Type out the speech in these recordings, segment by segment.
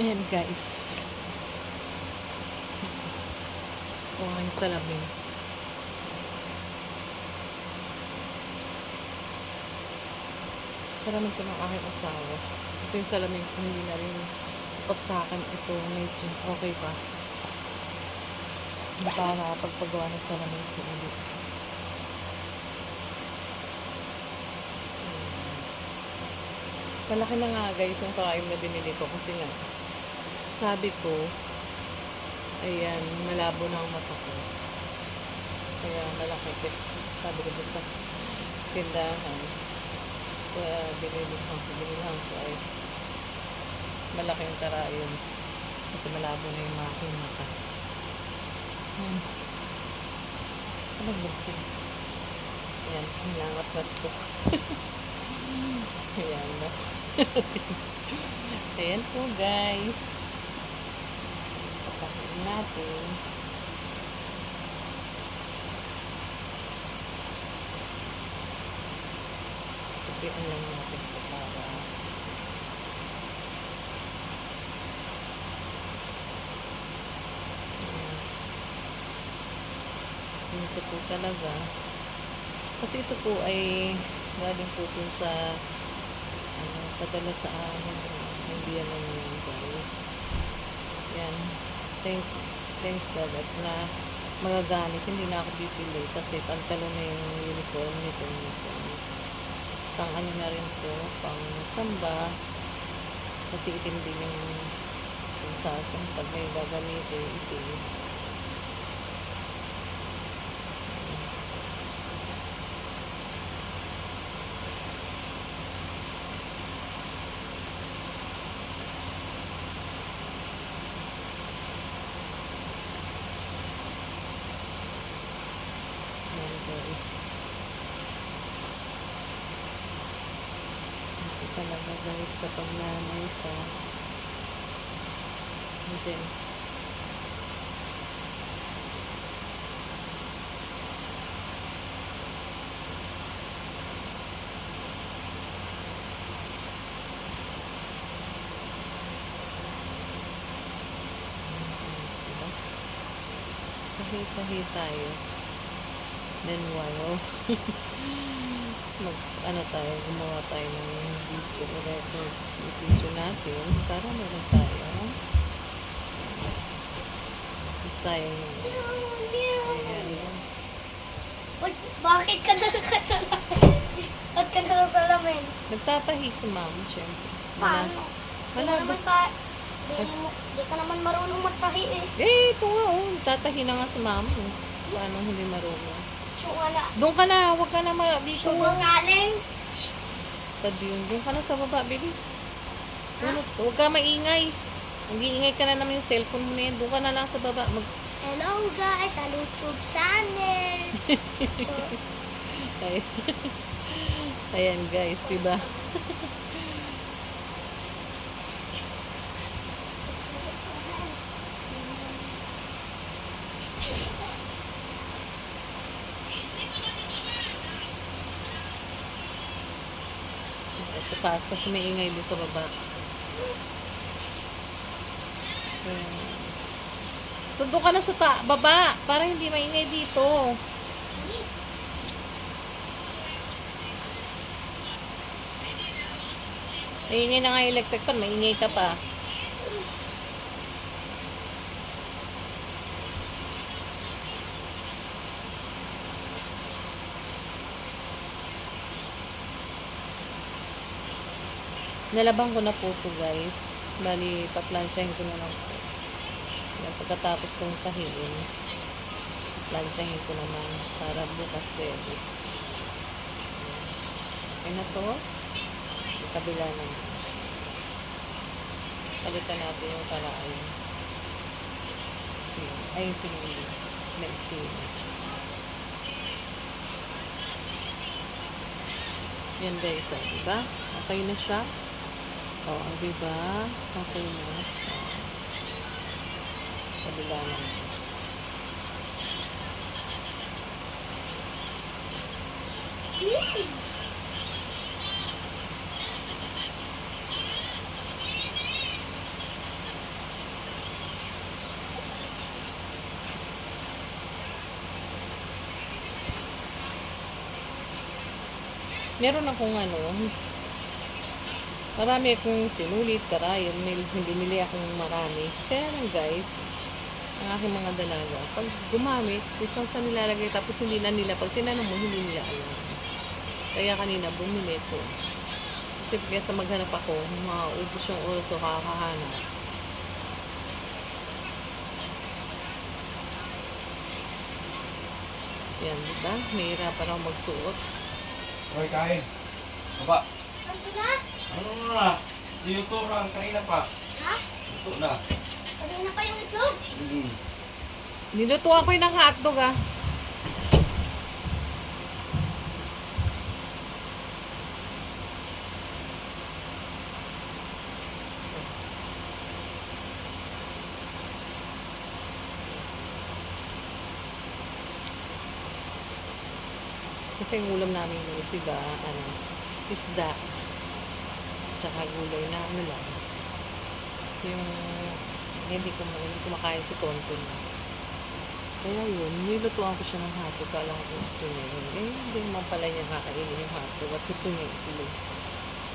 Ayan guys. O ang salamin. Salamin ko ng aking asawa. Kasi yung salamin ko hindi na rin supat sa akin. Ito medyo okay pa. Hindi pa nakapagpagawa ng salamin ko ulit. Malaki na nga guys yung kakain na binili ko kasi nga sabi ko ayan malabo na ang mata ko. Kaya malaki sabi ko sa tindahan kaya binili ko binilhan ko ay malaki yung karayon kasi malabo na yung aking mata. Hmm. saan nagbukti ayan ang langat-ngat ko ayan na Ayan po guys. Patahin natin. Tupian lang natin ito para Ayan. ito po talaga kasi ito po ay galing po dun sa ano, padala sa amin hindi yan yan thank, thanks God at na magagamit hindi na ako bibili kasi pantalon na yung uniform nito nito. Pang ano na rin to pang samba. Kasi itim din yung yung sasang pag may gagamitin itim Ayan guys. Ito guys kapag nanay ka. Diba? Tahi-tahi tayo. Then wow. Mag ano tayo, gumawa tayo ng video record yung video natin para meron tayo. Sayang yun. guys. Ayan. Bakit ka nakasalamin? Ba't ka nakasalamin? Nagtatahi si ma'am, syempre. Wala. Paano? Di Wala mo ba? naman ka, di, mo, di ka naman marunong magtahi eh. Eh, ito nga oh. Tatahi na nga si ma'am. oh. Paano hindi marunong? Doon ka na, huwag ka na ma- dito. Tsunga ngaling. Tad yun. Doon ka na sa baba, bilis. Ano, huwag ka maingay. Mag-iingay ka na naman yung cellphone mo na yan. Doon ka na lang sa baba. Mag Hello guys, sa YouTube channel. so, Ay. Ayan guys, diba? Sa taas kasi may ingay doon sa baba. Ayan. Tundo ka na sa ta baba para hindi maingay dito. Maingay na nga electric fan, maingay ka pa. Nalabang ko na po to guys. Bali, paplansyahin ko na lang po. Yan, pagkatapos kong tahiin, plansyahin ko naman para bukas ready. Okay na. Yung kabila naman. Palitan natin yung karaan. Sin ay, yung sinuli. Sino. Yan guys, oh, diba? Okay na siya. Oo, oh, diba? Okay na. Kabila naman. Meron akong ano, marami akong sinulit, karayon, may hindi nili akong marami. Kaya lang guys, ang aking mga dalaga, pag gumamit, kung saan saan nilalagay, tapos hindi na nila, pag tinanong mo, hindi nila alam. Kaya kanina, bumili ko. Kasi kesa maghanap ako, maubos yung oras o kakahanap. Yan, di ba? Mahirapan ako magsuot. Hoy, kain. Baba. Na? Ano na? Sinuto lang kanina pa. Ha? Sinuto na. Kanina pa yung itlog. Mm. Nilutuan ko yung ng hotdog ah. Kasi yung ulam namin is, diba, ano, isda. Tsaka gulay na ano lang. Yung, hindi ko, hindi ko makain si Tonton. Kaya yun, nilutuan ko siya ng hotdog. Kala ko gusto niya yun. Eh, hindi naman pala niya kakainin yung hotdog at gusto niya itlog.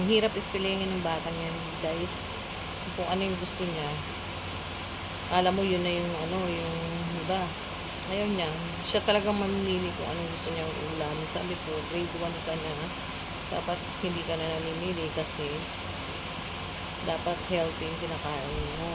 Ang hirap ispilingin ng batang yan, guys. Kung ano yung gusto niya. Alam mo, yun na yung ano, yung, diba? Ayaw niya. Siya talagang mamimili kung anong gusto niya ulam. Sabi ko, grade 1 ka na. Dapat hindi ka na namimili kasi dapat healthy yung kinakain mo.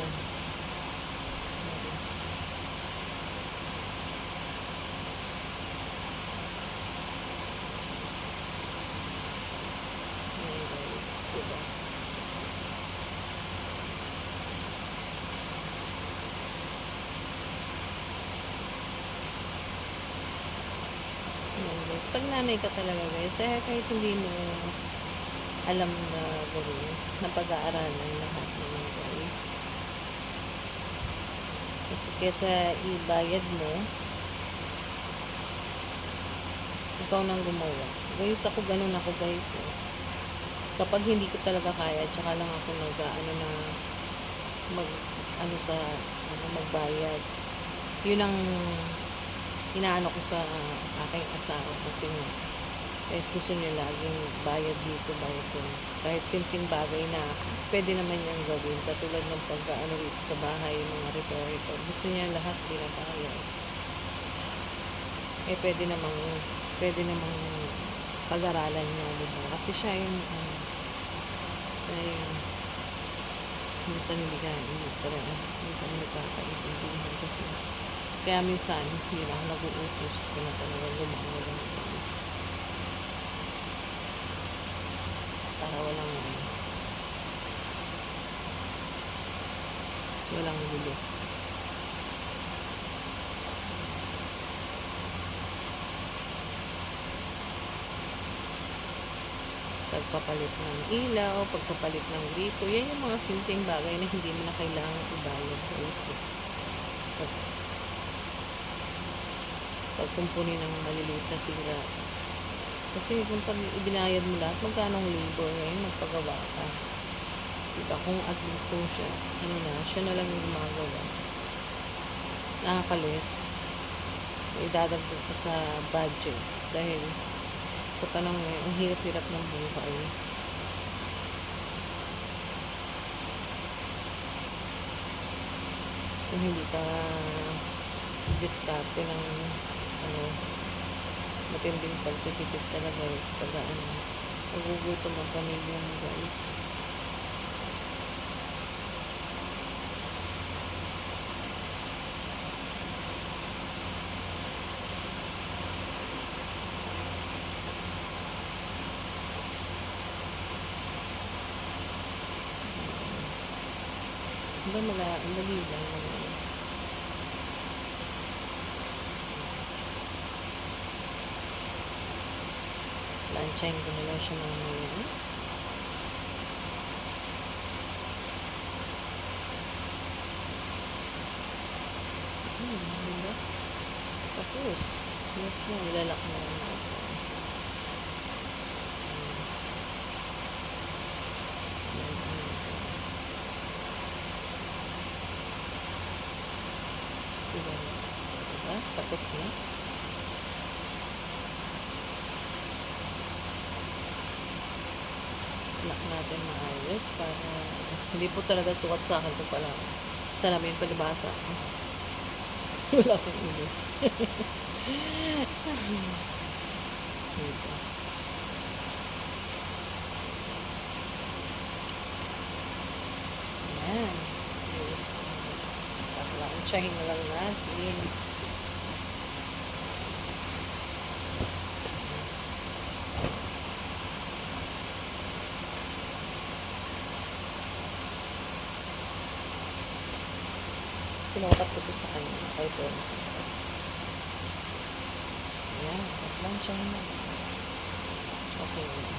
Ayan guys, diba? Ayan guys, pag nanay ka talaga guys, eh, kahit hindi mo alam na gawin, na pag-aaralan lahat naman guys. Kasi kesa ibayad mo, ikaw nang gumawa. Guys, ako ganun ako guys. Eh. Kapag hindi ko talaga kaya, tsaka lang ako nag ano na mag ano sa ano magbayad. Yun ang inaano ko sa aking asawa kasi guys gusto niya laging bayad dito, bayad doon. Kahit simpleng bagay na pwede naman niyang gawin. Katulad ng pag ano dito sa bahay, mga repair repair. Gusto niya lahat binabayad. Eh pwede namang pwede namang pag-aralan niya, di ba? Kasi siya yung siya yung minsan hindi ka hindi ka hindi ka nagkakaintindihan kasi kaya minsan hindi na ako nag-uutos ko na talaga gumawa ng guys para walang ano. Walang gulo. Pagpapalit ng ilaw, pagpapalit ng grito, yan yung mga simpleng bagay na hindi mo na kailangan ibayad guys. Pag, pagkumpuni ng maliliit na sira. Kasi kung pag ibinayad mo lahat, magkano ang labor ngayon, magpagawa ka. Diba? Kung at least kung siya, ano na, siya na lang yung gumagawa. Nakakalis. Idadagdag pa sa budget. Dahil sa panahon ngayon, ang hirap-hirap ng buhay. Kung hindi ka diskarte ng ano, matinding pagtitipid talaga is pag ano, magugutom ang pamilya mo guys. Ba, mala, dali lang Lansyahin ko nila siya mamaya. Hmm, diba? Tapos, yes na, ilalak na lang. Hmm. Diba, guys? Diba? Tapos na. Lock natin maayos para hindi po talaga sukat sa akin ito pala. Salamin palibasa. Wala kang ilo. Dito. Ayan. Yes. Launchahin na lang natin. Sinukat ko sa kanya. Kay Tom. Ayan. Na lang. Okay. na.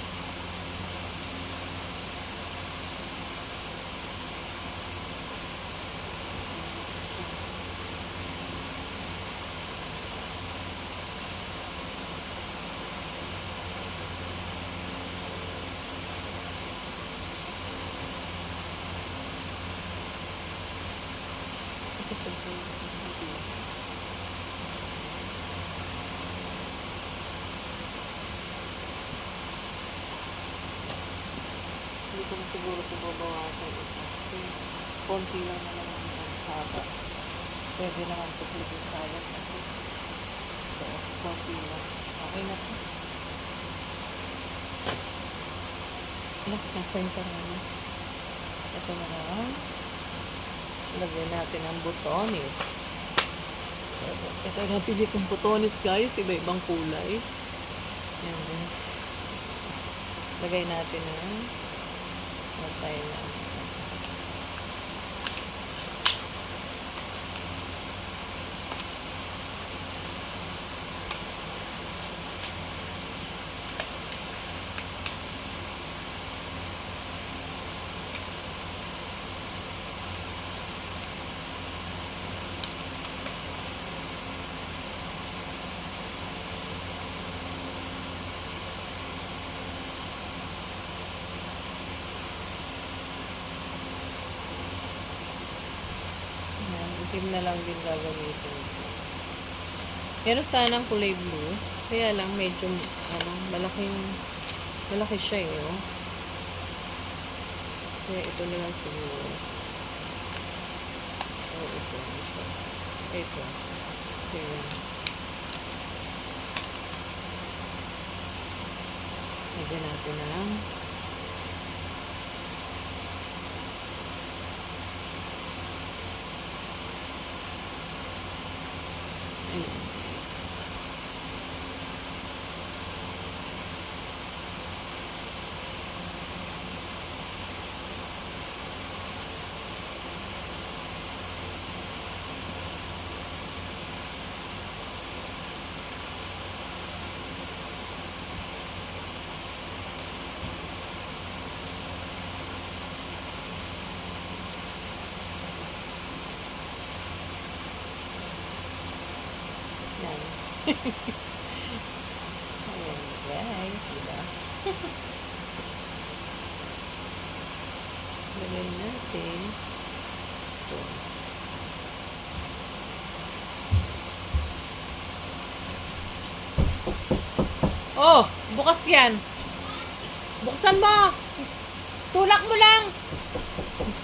Ito sa video. Hindi ko siguro ito babawasan isa. Kasi konti lang naman ang haba. Pwede naman ito clipin sayang kasi ito, konti lang. Okay na po. Anak, na-center na na. Ito na lang. Lagyan natin ang butones. Ito yung napili kong butones guys. Iba-ibang kulay. Yan. Lagay natin ang matay na. Yan. Itim na lang din gagamitin ko. Meron sanang kulay blue. Kaya lang medyo ano, malaking malaki siya eh. Oh. Kaya ito na lang siguro. O ito. Isa. Ito. Kaya. Lagyan natin na lang. Ayan guys. Yan. Ayan guys, diba? Lagay natin. Ito. Oh, bukas yan. Buksan mo. Tulak mo lang.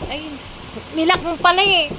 Ay, nilak mo pala eh.